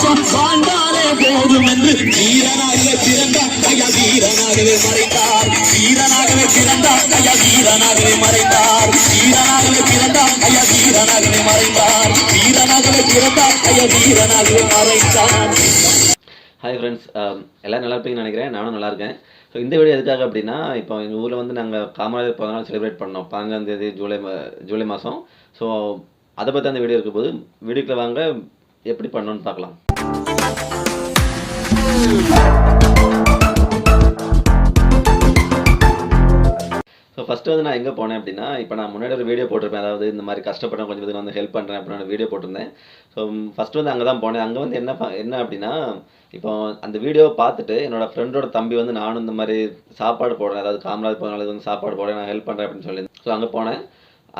மனுஷன் வாழ்ந்தாலே போதும் என்று வீரனாகவே பிறந்த ஐயா வீரனாகவே மறைத்தார் வீரனாகவே பிறந்த ஐயா வீரனாகவே மறைத்தார் வீரனாகவே பிறந்த ஐயா வீரனாகவே மறைந்தார். வீரனாகவே பிறந்த ஐயா வீரனாகவே மறைத்தார் ஹாய் ஃப்ரெண்ட்ஸ் எல்லோரும் நல்லா இருப்பீங்கன்னு நினைக்கிறேன். நானும் நல்லா இருக்கேன். ஸோ இந்த வீடியோ எதுக்காக அப்படின்னா இப்போ எங்கள் ஊரில் வந்து நாங்கள் காமராஜர் பிறந்தநாள் செலிப்ரேட் பண்ணோம். பதினஞ்சாம் தேதி ஜூலை ஜூலை மாதம். ஸோ அதை பற்றி அந்த வீடியோ இருக்கும் போது வீடியோக்கில் வாங்க எப்படி பண்ணணும்னு பார்க்கலாம். ஸோ ஃபஸ்ட்டு வந்து நான் எங்கே போனேன் அப்படின்னா இப்போ நான் முன்னாடி ஒரு வீடியோ போட்டிருப்பேன். அதாவது இந்த மாதிரி கஷ்டப்படுறேன் கொஞ்சம் பேருக்கு வந்து ஹெல்ப் பண்ணுறேன் அப்படின்னு வீடியோ போட்டிருந்தேன். ஸோ ஃபஸ்ட்டு வந்து அங்கே தான் போனேன். அங்கே வந்து என்ன ப- என்ன அப்படின்னா இப்போ அந்த வீடியோவை பார்த்துட்டு என்னோடய ஃப்ரெண்டோட தம்பி வந்து நானும் இந்த மாதிரி சாப்பாடு போடுறேன். அதாவது காமராஜ் போன வந்து சாப்பாடு போடுறேன் நான் ஹெல்ப் பண்ணுறேன் அப்படின்னு சொல்லி ஸோ அங்கே போனேன்.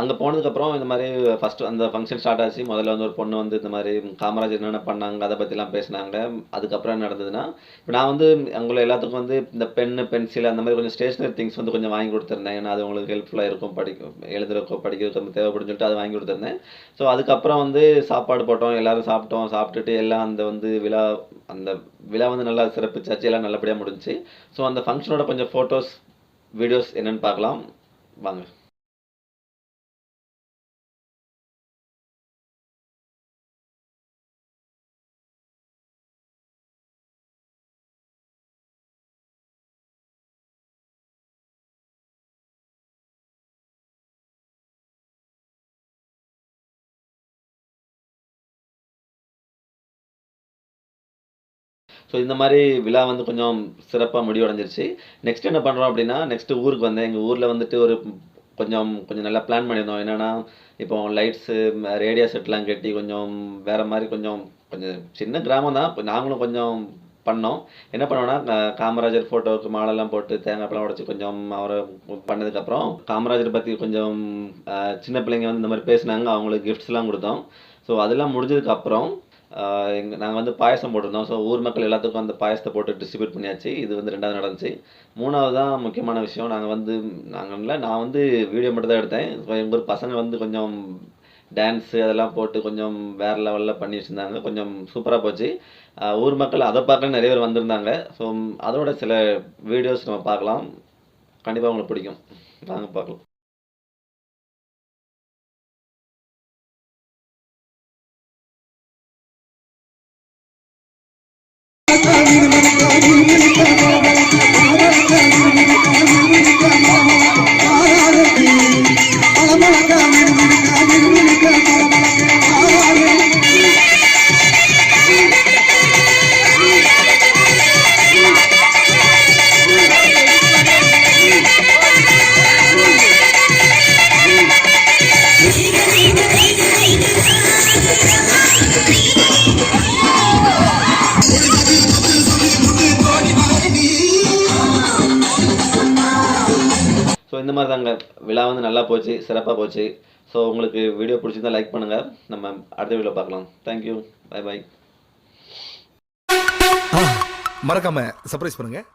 அங்கே போனதுக்கப்புறம் இந்த மாதிரி ஃபஸ்ட்டு அந்த ஃபங்க்ஷன் ஸ்டார்ட் ஆச்சு. முதல்ல வந்து ஒரு பொண்ணு வந்து இந்த மாதிரி காமராஜர் என்னென்ன பண்ணாங்க அதை பற்றிலாம் பேசினாங்க. அதுக்கப்புறம் என்ன நடந்ததுன்னா இப்போ நான் வந்து அவங்கள எல்லாத்துக்கும் வந்து இந்த பென்னு பென்சில் அந்த மாதிரி கொஞ்சம் ஸ்டேஷ்னரி திங்ஸ் வந்து கொஞ்சம் வாங்கி கொடுத்துருந்தேன். ஏன்னா அது உங்களுக்கு ஹெல்ப்ஃபுல்லாக இருக்கும் படிக்க எழுதுறக்கோ படிக்கிறதுக்கு தேவைப்படும் சொல்லிட்டு அதை வாங்கி கொடுத்துருந்தேன். ஸோ அதுக்கப்புறம் வந்து சாப்பாடு போட்டோம் எல்லோரும் சாப்பிட்டோம். சாப்பிட்டுட்டு எல்லாம் அந்த வந்து விழா அந்த விழா வந்து நல்லா சிறப்பிச்சாச்சு எல்லாம் நல்லபடியாக முடிஞ்சுச்சு. ஸோ அந்த ஃபங்க்ஷனோட கொஞ்சம் ஃபோட்டோஸ் வீடியோஸ் என்னென்னு பார்க்கலாம். வாங்க. ஸோ இந்த மாதிரி விழா வந்து கொஞ்சம் சிறப்பாக முடிவடைஞ்சிருச்சு. நெக்ஸ்ட் என்ன பண்ணுறோம் அப்படின்னா நெக்ஸ்ட் ஊருக்கு வந்தேன். எங்கள் ஊரில் வந்துட்டு ஒரு கொஞ்சம் கொஞ்சம் நல்லா பிளான் பண்ணியிருந்தோம். என்னென்னா இப்போ லைட்ஸு ரேடியோ செட்லாம் கட்டி கொஞ்சம் வேறு மாதிரி கொஞ்சம் கொஞ்சம் சின்ன கிராமம் தான். நாங்களும் கொஞ்சம் பண்ணோம். என்ன பண்ணோம்னா காமராஜர் ஃபோட்டோவுக்கு மாலைலாம் போட்டு தேங்காய்ப்பழம் உடச்சி கொஞ்சம் அவரை பண்ணதுக்கப்புறம் காமராஜர் பற்றி கொஞ்சம் சின்ன பிள்ளைங்க வந்து இந்த மாதிரி பேசினாங்க. அவங்களுக்கு கிஃப்ட்ஸ்லாம் கொடுத்தோம். ஸோ அதெல்லாம் முடிஞ்சதுக்கப்புறம் எங்கள் நாங்கள் வந்து பாயசம் போட்டிருந்தோம். ஸோ ஊர் மக்கள் எல்லாத்துக்கும் அந்த பாயசத்தை போட்டு டிஸ்ட்ரிபியூட் பண்ணியாச்சு. இது வந்து ரெண்டாவது நடந்துச்சு. மூணாவது தான் முக்கியமான விஷயம். நாங்கள் வந்து நாங்கள் இல்லை நான் வந்து வீடியோ மட்டும் தான் எடுத்தேன். ஸோ எங்கள் ஊர் பசங்க வந்து கொஞ்சம் டான்ஸு அதெல்லாம் போட்டு கொஞ்சம் வேறு லெவலில் பண்ணி வச்சுருந்தாங்க. கொஞ்சம் சூப்பராக போச்சு. ஊர் மக்கள் அதை பார்க்க நிறைய பேர் வந்திருந்தாங்க. ஸோ அதோட சில வீடியோஸ் நம்ம பார்க்கலாம். கண்டிப்பாக உங்களுக்கு பிடிக்கும். நாங்கள் பார்க்கலாம். ஸோ இந்த மாதிரி தாங்க. விழா வந்து நல்லா போச்சு சிறப்பாக போச்சு. ஸோ உங்களுக்கு வீடியோ பிடிச்சிருந்தா லைக் பண்ணுங்கள் நம்ம அடுத்த வீடியோ பார்க்கலாம். தேங்க்யூ பை பை மறக்காம சர்ப்ரைஸ் பண்ணுங்கள்